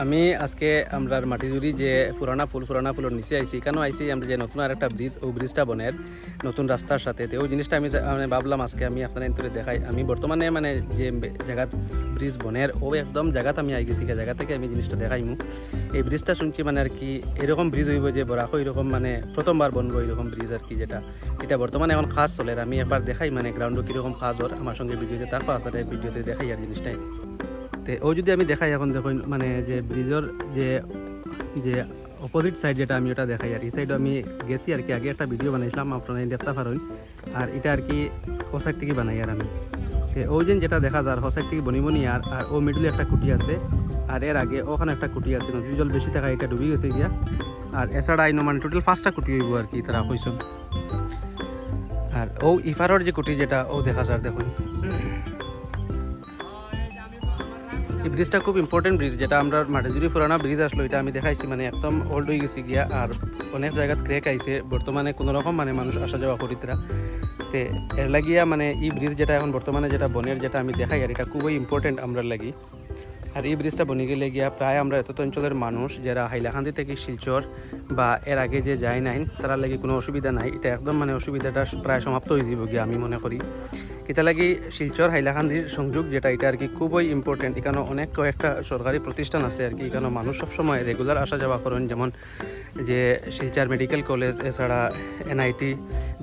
আমি আজকে আমরা মাটিজুরি যে পুরানা ফুল, পুরানা ফুলের নিচে আইছি। এখানেও আইছি? আমরা যে নতুন আর একটা ব্রিজ, ও ব্রিজটা বনের নতুন রাস্তার সাথে। ওই জিনিসটা আমি মানে ভাবলাম আজকে আমি আপনার ইন্তরে দেখাই। আমি বর্তমানে মানে যে জায়গাত ব্রিজ বনের, ও একদম জায়গাত আমি আই গেছি। জায়গা থেকে আমি জিনিসটা দেখাইমু। এই ব্রিজটা শুনছি মানে আর কি এরকম ব্রিজ হইব যে বরাকো এরকম মানে প্রথমবার বনবো এরকম ব্রিজ আর কি যেটা। এটা বর্তমানে এখন খাস চলে। আমি একবার দেখাই মানে গ্রাউন্ডও কীরকম খাস ওর। আমার সঙ্গে ভিডিওতে তারপর আপনার ভিডিওতে দেখাই আর জিনিসটাই। তে ও যদি আমি দেখাই এখন দেখুন মানে যে ব্রিজের যে যে অপোজিট সাইড যেটা আমি ওটা দেখাই, আর এই সাইডে আমি গেছি আর কি, আগে একটা ভিডিও বানাইছিলাম, আপনারা দেখতে পারেন। আর এটা আর কি ও সাইড থেকে বানাই আর আমি। ওই দিন যেটা দেখা যায়, ও সাইড থেকে বনি বনি আর আর ও মিডলে একটা কুটি আছে। আর এর আগে ওখানে একটা কুটি আছে, নদীর জল বেশি থাকা, এটা ডুবি গেছে গিয়া। আর এছাড়া আইনো মানে টোটাল পাঁচটা কুটি হইব আর কি, তারা কইসন। আর ও ইফারর যে কুটি যেটা, ও দেখা যায়, দেখুন। এই ব্রিজটা খুব ইম্পর্টেন্ট ব্রিজ যেটা আমরা মাটিজুরি পুরানা ব্রিজ আসলো, এটা আমি দেখাইছি মানে একদম ওল্ড হয়ে গেছি গিয়া, আর অনেক জায়গাত ক্রেক আইছে। বর্তমানে কোনো রকম মানে মানুষ আসা যাওয়া করিতরা। তে, এর লাগিয়া মানে এই ব্রিজ যেটা এখন বর্তমানে যেটা বনের যেটা আমি দেখাই, আর এটা খুবই ইম্পর্টেন্ট আমরা লাগি। আর এই ব্রিজটা বনে গেলে গিয়া প্রায় আমরা এত অঞ্চলের মানুষ, যারা হাইলাকান্দি থেকে শিলচর বা এর আগে যে যায় নাই তারা লাগি কোনো অসুবিধা নাই। এটা একদম মানে অসুবিধাটা প্রায় সমাপ্ত হয়ে যাব গিয়া, আমি মনে করি। এটা লাগি শিলচর হাইলাকান্দির সংযোগ, যেটা এটা আর কি খুবই ইম্পর্টেন্ট এখানে অনেক কয়েকটা সরকারি প্রতিষ্ঠান আছে আর কি। এখানে মানুষ সবসময় রেগুলার আসা যাওয়া করেন, যেমন যে শিলচর মেডিকেল কলেজ এছাড়া এনআইটি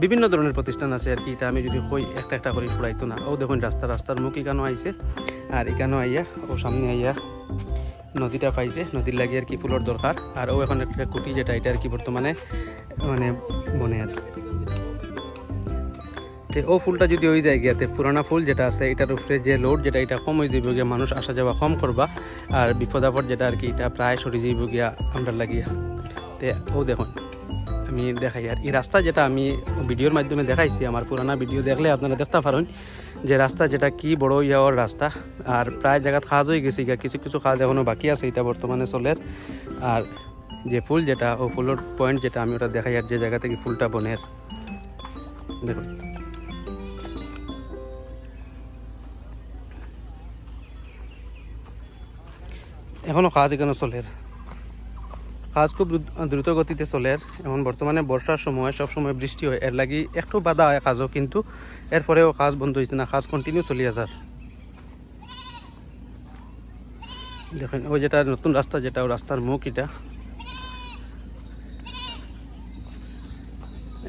বিভিন্ন ধরনের প্রতিষ্ঠান আছে আর কি। এটা আমি যদি কই, একটা একটা করে ফুরাইতো না। ও দেখুন, রাস্তা, রাস্তার মুখ এখানেও আইছে। আর এখানেও আইয়া, ও সামনে আইয়া নদীটা পাইছে। নদীর লাগি আর কি ফুলের দরকার। আর ও এখন একটা কুটি, যেটা এটা আর কি বর্তমানে মানে বনে আর তে ও ফুলটা যদি ওই যায় গিয়াতে পুরানা ফুল যেটা আছে, এটার উপরে যে লোড যেটা, এটা কম হয়ে যাইব গিয়া, মানুষ আসা যাওয়া কম করবা। আর বিপদ আপদ যেটা আর কি, এটা প্রায় সরে যাইব গিয়া আমরা লাগিয়া। তে ও দেখুন, আমি দেখাই। আর এই রাস্তা যেটা আমি ভিডিওর মাধ্যমে দেখাইছি, আমার পুরানা ভিডিও দেখলে আপনারা দেখতে পারেন যে রাস্তা যেটা কি বড় ইয়াওয়ার রাস্তা। আর প্রায় জায়গা খাজ হয়ে গেছে গিয়া, কিছু কিছু খাজ এখনও বাকি আছে, এটা বর্তমানে চলের। আর যে ফুল যেটা, ও ফুলের পয়েন্ট যেটা, আমি ওটা দেখাই, আর যে জায়গা থেকে ফুলটা বনের। দেখুন। এখনও কাজ এখানে চলের। কাজ খুব দ্রুত- গতিতে চলের। এখন বর্তমানে বর্ষার সময়, সব সময় বৃষ্টি হয়। এর লাগি একটু বাধা হয় কাজও কিন্তু এরপরেও কাজ বন্ধ হয়েছে না, কাজ কন্টিনিউ চলি যার দেখেন ওই যেটা নতুন রাস্তা যেটা রাস্তার মুখ এটা।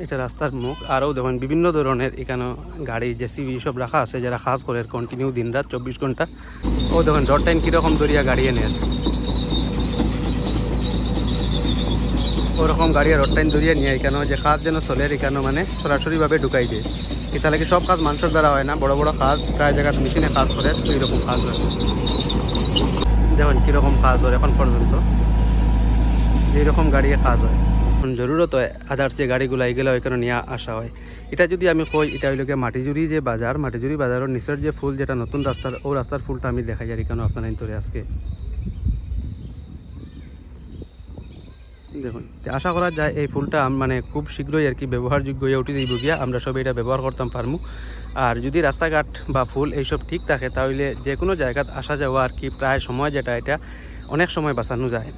এটা রাস্তার মুখ। আরও দেখেন, বিভিন্ন ধরনের এখানে গাড়ি, জেসিবি সব রাখা আছে, যারা কাজ করে কন্টিনিউ দিন রাত চব্বিশ ঘণ্টা। ও দেখেন, ডট টাইম কীরকম দরিয়া গাড়ি এনে। ওরকম গাড়ি রড টাইম দরিয়া নিয়ে এখানে, যে কাজ যেন চলে এখানে মানে সরাসরিভাবে ঢুকাই দিয়ে। এটা লাগে সব কাজ মানুষের দ্বারা হয় না, বড় বড় কাজ প্রায় জায়গায় মেশিনে কাজ করে তো এইরকম কাজ হয়। দেখুন, কীরকম কাজ হয় এখন পর্যন্ত। এইরকম গাড়ি কাজ হয়। জরুরত হয় আদার্স যে গাড়িগুলো এগুলো এখানে নিয়ে আসা হয়। এটা যদি আমি কই, এটা হইল গিয়ে মাটিজুরি যে বাজার মাটিজুরি বাজারের নিচের যে ফুল, যেটা নতুন রাস্তার, ও রাস্তার ফুলটা আমি দেখাই আর এখানে আপনার ধরে আজকে। দেখুন আশা করা যায় এই ফুলটা মানে খুব শীঘ্রই আর কি ব্যবহারযোগ্য হয়ে উঠে যাইব গিয়া। আমরা সবাই এটা ব্যবহার করতাম পারমু আর যদি রাস্তাঘাট বা ফুল এইসব ঠিক থাকে, তাহলে যে কোনো জায়গাত আসা যাওয়া আর কি প্রায় সময় যেটা, এটা অনেক সময় বাঁচানো যায়।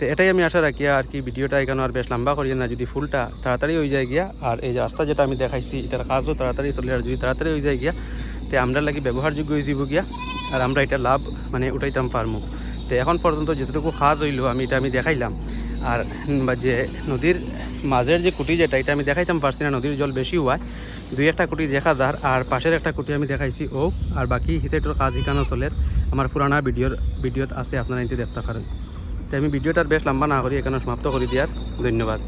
তো এটাই আমি আশা রাখি, আর কি ভিডিওটা এখানে আর বেশ লম্বা করি না, যদি ফুলটা তাড়াতাড়ি হয়ে যায় গিয়া, আর এই রাস্তা যেটা আমি দেখাইছি, এটার কাজও তাড়াতাড়ি চলে, আর যদি তাড়াতাড়ি হয়ে যায় গিয়া, তো আমরা লাগি ব্যবহারযোগ্য হয়ে যাব গিয়া, আর আমরা এটা লাভ মানে উঠাইতাম পারমু। তো এখন পর্যন্ত যতটুকু কাজ হইল, আমি এটা আমি দেখাইলাম। আর যে নদীর মাঝের যে কুটি যেটা, এটা আমি দেখাইতাম পারছি না, নদীর জল বেশি হওয়ায়। দুই একটা কুটি দেখা যার, আর পাশের একটা কুটি আমি দেখাইছি ও, আর বাকি হিসাইটোর কাজ এখানে চলে। আমার পুরানা ভিডিওর, ভিডিওত আছে, আপনারা এটি দেখতে পারেন। তো আমি ভিডিওটার বেশ লম্বা না করি এখানে সমাপ্ত করে দিয়ার। ধন্যবাদ।